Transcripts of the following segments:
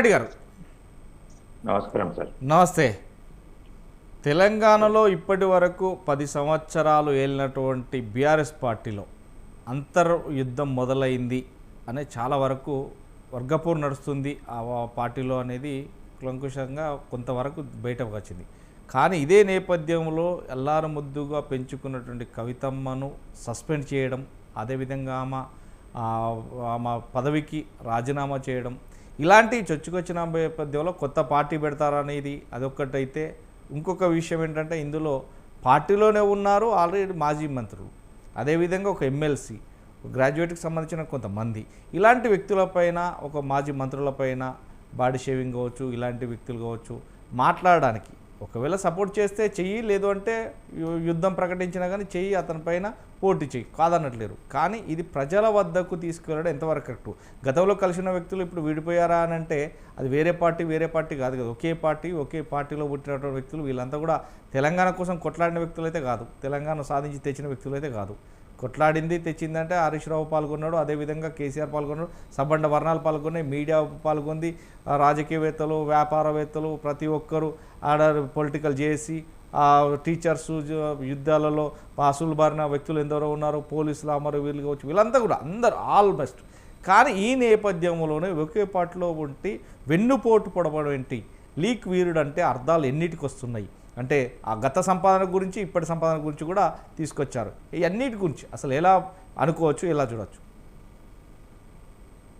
కృష్ణారెడ్డి గారు నమస్కారం సార్. నమస్తే. తెలంగాణలో ఇప్పటి వరకు పది సంవత్సరాలు ఏలినటువంటి బీఆర్ఎస్ పార్టీలో అంతర్ యుద్ధం మొదలైంది అనే చాలా వరకు వర్గపూర్ నడుస్తుంది. ఆ పార్టీలో అనేది కులంకుశంగా కొంతవరకు బయటకు వచ్చింది. కానీ ఇదే నేపథ్యంలో ఎల్లారు ముద్దుగా పెంచుకున్నటువంటి కవితమ్మను సస్పెండ్ చేయడం అదేవిధంగా ఆమె ఆమె పదవికి రాజీనామా చేయడం ఇలాంటి చొచ్చుకొచ్చిన నేపథ్యంలో కొత్త పార్టీ పెడతారనేది అదొక్కటైతే. ఇంకొక విషయం ఏంటంటే ఇందులో పార్టీలోనే ఉన్నారు ఆల్రెడీ మాజీ మంత్రులు. అదేవిధంగా ఒక ఎమ్మెల్సీ గ్రాడ్యుయేట్కి సంబంధించిన కొంతమంది. ఇలాంటి వ్యక్తులపైన ఒక మాజీ మంత్రులపైన బాడీ షేవింగ్ కావచ్చు ఇలాంటి వ్యక్తులు కావచ్చు మాట్లాడడానికి ఒకవేళ సపోర్ట్ చేస్తే చెయ్యి లేదు అంటే యుద్ధం ప్రకటించినా కానీ చెయ్యి అతని పైన పోటీ చెయ్యి. కాదనట్లేరు. కానీ ఇది ప్రజల వద్దకు తీసుకెళ్ళడం ఎంతవరకు కరెక్ట్? గతంలో కలిసిన వ్యక్తులు ఇప్పుడు విడిపోయారా అని అంటే అది వేరే పార్టీ వేరే పార్టీ కాదు కదా. ఒకే పార్టీ ఒకే పార్టీలో పుట్టినటువంటి వ్యక్తులు వీళ్ళంతా కూడా తెలంగాణ కోసం కొట్లాడిన వ్యక్తులు అయితే కాదు. తెలంగాణ సాధించి తెచ్చిన వ్యక్తులు అయితే కాదు. కొట్లాడింది తెచ్చిందంటే హరీష్ రావు పాల్గొన్నాడు. అదేవిధంగా కేసీఆర్ పాల్గొన్నాడు. సబ్బండ వర్ణాలు పాల్గొన్నాయి. మీడియా పాల్గొంది. రాజకీయవేత్తలు వ్యాపారవేత్తలు ప్రతి ఒక్కరు ఆడ పొలిటికల్ చేసి టీచర్స్ యుద్ధాలలో పాసులు బారిన వ్యక్తులు ఎందరో ఉన్నారు. పోలీసులు అమరు వీళ్ళు కావచ్చు. వీళ్ళంతా కూడా అందరు ఆల్మోస్ట్ కానీ ఈ నేపథ్యంలోనే ఒకే పాటలో ఉంటే వెన్నుపోటు పొడవడం ఏంటి? లీక్ వీరుడు అంటే అర్థాలు ఎన్నిటికి వస్తున్నాయి అంటే ఆ గత సంపాదన గురించి ఇప్పటి సంపాదన గురించి కూడా తీసుకొచ్చారు. ఇవన్నిటి అన్నిటి గురించి అసలు ఎలా అనుకోవచ్చు ఎలా చూడవచ్చు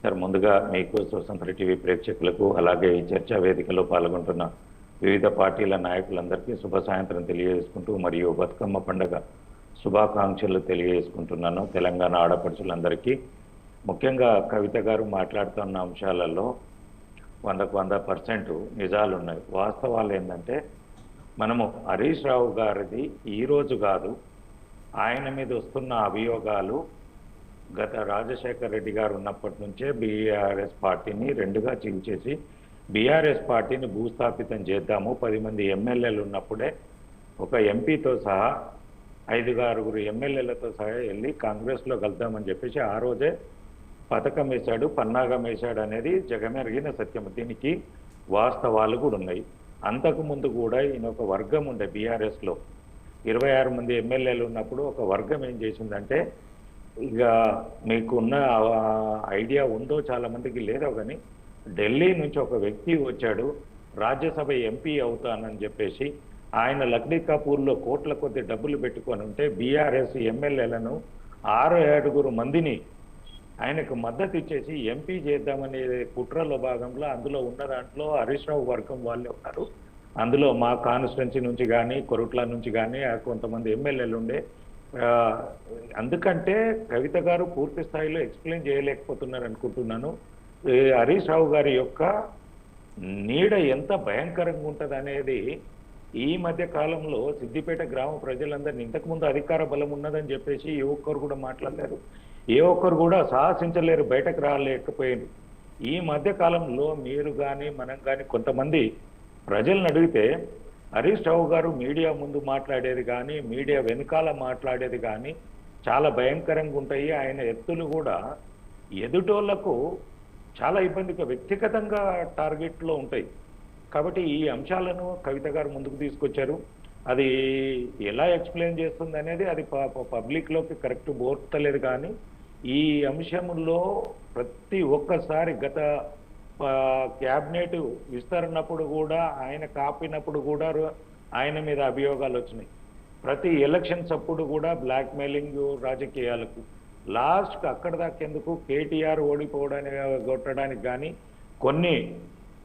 సార్ ముందుగా మీకు స్వతంత్ర టీవీ ప్రేక్షకులకు అలాగే ఈ చర్చా వేదికలో పాల్గొంటున్న వివిధ పార్టీల నాయకులందరికీ శుభ సాయంత్రం తెలియజేసుకుంటూ మరియు బతుకమ్మ పండుగ శుభాకాంక్షలు తెలియజేసుకుంటున్నాను తెలంగాణ ఆడపడుచులందరికీ. ముఖ్యంగా కవిత గారు మాట్లాడుతున్న అంశాలలో వందకు వంద పర్సెంట్ నిజాలు ఉన్నాయి వాస్తవాలు ఏంటంటే మనము హరీష్ రావు గారిది ఈరోజు కాదు. ఆయన మీద వస్తున్న అభియోగాలు గత రాజశేఖర రెడ్డి గారు ఉన్నప్పటి నుంచే బీఆర్ఎస్ పార్టీని రెండుగా చీల్చేసి బీఆర్ఎస్ పార్టీని భూస్థాపితం చేద్దాము. పది మంది ఎమ్మెల్యేలు ఉన్నప్పుడే ఒక ఎంపీతో సహా ఐదుగారుగురు ఆరుగురు ఎమ్మెల్యేలతో సహా వెళ్ళి కాంగ్రెస్లో కలుద్దామని చెప్పేసి ఆ రోజే పథకం వేశాడు పన్నాగం వేశాడు అనేది జగమెరిగిన సత్యం. దీనికి వాస్తవాలు కూడా ఉన్నాయి. అంతకు ముందు కూడా ఈయన ఒక వర్గం ఉండే బీఆర్ఎస్లో. ఇరవై ఆరు మంది ఎమ్మెల్యేలు ఉన్నప్పుడు ఒక వర్గం ఏం చేసిందంటే ఇక మీకున్న ఐడియా ఉందో చాలా మందికి లేదో కానీ ఢిల్లీ నుంచి ఒక వ్యక్తి వచ్చాడు రాజ్యసభ ఎంపీ అవుతానని చెప్పేసి ఆయన లక్నికాపూర్లో కోట్ల కొద్ది డబ్బులు పెట్టుకొని ఉంటే బీఆర్ఎస్ ఎమ్మెల్యేలను ఆరు ఏడుగురు మందిని ఆయనకు మద్దతు ఇచ్చేసి ఎంపీ చేద్దామనే కుట్రలో భాగంలో అందులో ఉన్న దాంట్లో హరీష్ రావు వర్గం వాళ్ళే ఉన్నారు. అందులో మా కాన్స్టిట్యున్సీ నుంచి కానీ కొరుట్ల నుంచి కానీ కొంతమంది ఎమ్మెల్యేలు ఉండే. అందుకంటే కవిత గారు పూర్తి స్థాయిలో ఎక్స్ప్లెయిన్ చేయలేకపోతున్నారు అనుకుంటున్నాను. హరీష్ రావు గారి యొక్క నీడ ఎంత భయంకరంగా ఉంటుంది అనేది ఈ మధ్య కాలంలో సిద్దిపేట గ్రామ ప్రజలందరినీ ఇంతకుముందు అధికార బలం ఉన్నదని చెప్పేసి ఏ ఒక్కరు కూడా మాట్లాడలేరు ఏ ఒక్కరు కూడా సాహసించలేరు బయటకు రాలేకపోయారు ఈ మధ్య కాలంలో మీరు కానీ మనం కానీ కొంతమంది ప్రజలను అడిగితే హరీష్ రావు గారు మీడియా ముందు మాట్లాడేది కానీ మీడియా వెనకాల మాట్లాడేది కానీ చాలా భయంకరంగా ఉంటాయి. ఆయన ఎత్తులు కూడా ఎదుటోళ్ళకు చాలా ఇబ్బందిగా వ్యక్తిగతంగా టార్గెట్లో ఉంటాయి. కాబట్టి ఈ అంశాలను కవిత గారు ముందుకు తీసుకొచ్చారు. అది ఎలా ఎక్స్ప్లెయిన్ చేస్తుంది అనేది అది పబ్లిక్లోకి కరెక్ట్ బోర్తలేదు కానీ ఈ అంశంలో ప్రతి ఒక్కసారి గత క్యాబినెట్ విస్తరణప్పుడు కూడా ఆయన కాపినప్పుడు కూడా ఆయన మీద అభియోగాలు వచ్చినాయి. ప్రతి ఎలక్షన్స్ అప్పుడు కూడా బ్లాక్ మెయిలింగ్ రాజకీయాలకు. లాస్ట్కి అక్కడ దాకెందుకు కేటీఆర్ ఓడిపోవడానికి కొట్టడానికి కానీ కొన్ని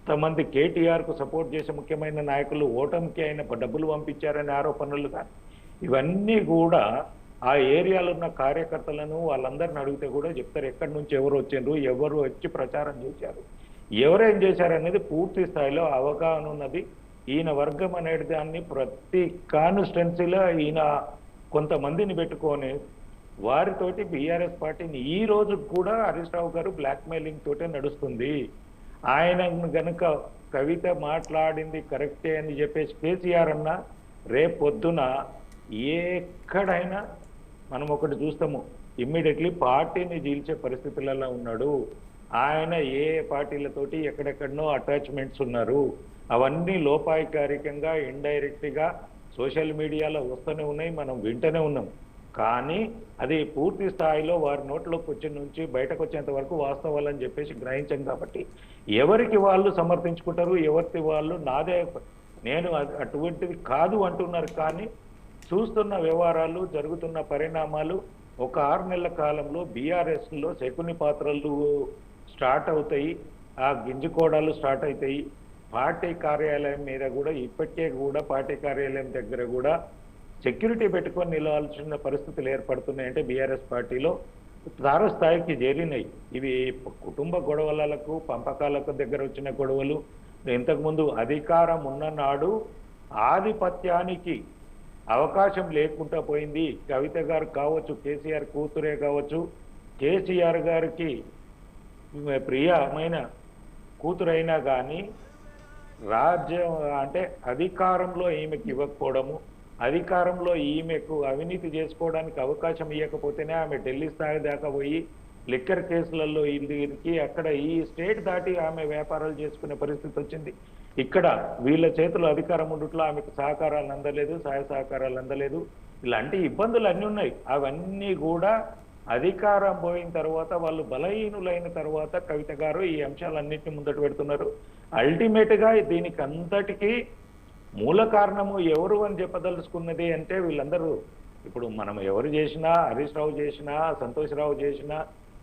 కొంతమంది కేటీఆర్కు సపోర్ట్ చేసే ముఖ్యమైన నాయకులు ఓటమికి ఆయన డబ్బులు పంపించారనే ఆరోపణలు కానీ ఇవన్నీ కూడా ఆ ఏరియాలో ఉన్న కార్యకర్తలను వాళ్ళందరిని అడిగితే కూడా చెప్తారు ఎక్కడి నుంచి ఎవరు వచ్చిండ్రు ఎవరు వచ్చి ప్రచారం చేశారు. ఎవరేం చేశారు అనేది పూర్తి స్థాయిలో అవగాహన ఉన్నది. ఈయన వర్గం అనేది దాన్ని ప్రతి కాన్స్టిట్యున్సీలో ఈయన కొంతమందిని పెట్టుకొని వారితోటి బీఆర్ఎస్ పార్టీని ఈ రోజు కూడా హరీష్ రావు గారు బ్లాక్మెయిలింగ్ తోటే నడుస్తుంది. ఆయన గనుక కవిత మాట్లాడింది కరెక్టే అని చెప్పేసి కేసీఆర్ అన్న రేపొద్దున ఎక్కడైనా మనం ఒకటి చూస్తాము. ఇమ్మీడియట్లీ పార్టీని జీల్చే పరిస్థితులలో ఉన్నాడు. ఆయన ఏ పార్టీలతోటి ఎక్కడెక్కడనో అటాచ్మెంట్స్ ఉన్నారు. అవన్నీ లోపాయికారికంగా ఇండైరెక్ట్గా సోషల్ మీడియాలో వస్తూనే ఉన్నాయి. మనం వింటూనే ఉన్నాం. కానీ అది పూర్తి స్థాయిలో వారి నోట్లోకి వచ్చిన నుంచి బయటకు వచ్చేంత వరకు వాస్తవాలని చెప్పేసి గ్రహించాం కాబట్టి ఎవరికి వాళ్ళు సమర్థించుకుంటారు? ఎవరికి వాళ్ళు నాదే నేను అటువంటిది కాదు అంటున్నారు. కానీ చూస్తున్న వ్యవహారాలు జరుగుతున్న పరిణామాలు ఒక ఆరు నెలల కాలంలో బీఆర్ఎస్లో శకుని పాత్రలు స్టార్ట్ అవుతాయి ఆ గింజుకోవడాలు స్టార్ట్ అవుతాయి. పార్టీ కార్యాలయం మీద కూడా ఇప్పటికే కూడా పార్టీ కార్యాలయం దగ్గర కూడా సెక్యూరిటీ పెట్టుకొని నిలవాల్సిన పరిస్థితులు ఏర్పడుతున్నాయి. అంటే బీఆర్ఎస్ పార్టీలో తారస్థాయికి చేరినాయి. ఇవి కుటుంబ గొడవలకు పంపకాలకు దగ్గర వచ్చిన గొడవలు. ఇంతకుముందు అధికారం ఉన్న నాడు ఆధిపత్యానికి అవకాశం లేకుండా పోయింది. కవిత గారు కావచ్చు కేసీఆర్ కూతురే కావచ్చు కేసీఆర్ గారికి ప్రియమైన కూతురైనా కానీ రాజ్యం అంటే అధికారంలో ఈమెకి ఇవ్వకపోవడము అధికారంలో ఈమెకు అవినీతి చేసుకోవడానికి అవకాశం ఇవ్వకపోతేనే ఆమె ఢిల్లీ స్థాయి దాకా పోయి లిక్కర్ కేసులలో ఇరికి అక్కడ ఈ స్టేట్ దాటి ఆమె వ్యాపారాలు చేసుకునే పరిస్థితి వచ్చింది. ఇక్కడ వీళ్ళ చేతిలో అధికారం ఉండట్లో ఆమెకు సహకారాలు అందలేదు సహాయ సహకారాలు అందలేదు. ఇలాంటి ఇబ్బందులు అన్నీ ఉన్నాయి. అవన్నీ కూడా అధికారం పోయిన తర్వాత వాళ్ళు బలహీనులైన తర్వాత కవిత గారు ఈ అంశాలన్నింటినీ ముందట పెడుతున్నారు. అల్టిమేట్గా దీనికి అంతటికీ మూల కారణము ఎవరు అని చెప్పదలుచుకున్నది అంటే వీళ్ళందరూ ఇప్పుడు మనం ఎవరు చేసినా హరీష్ రావు చేసినా సంతోష్ రావు చేసినా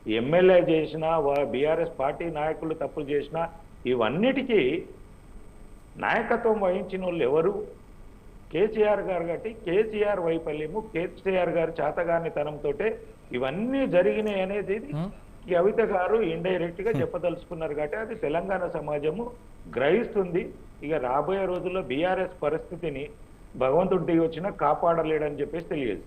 ఎమ్మెల్యే చేసినా బీఆర్ఎస్ పార్టీ నాయకులు తప్పులు చేసినా ఇవన్నిటికీ నాయకత్వం వహించిన వాళ్ళు ఎవరు? కేసీఆర్ గారు కాబట్టి కేసీఆర్ వైఫల్యము కేసీఆర్ గారు చేతగానితనంతో ఇవన్నీ జరిగినాయి అనేది కవిత గారు ఇండైరెక్ట్గా చెప్పదలుచుకున్నారు కాబట్టి అది తెలంగాణ సమాజము గ్రహిస్తుంది. ఇక రాబోయే రోజుల్లో బీఆర్ఎస్ పరిస్థితిని భగవంతుడి వచ్చినా కాపాడలేడని చెప్పేసి తెలియదు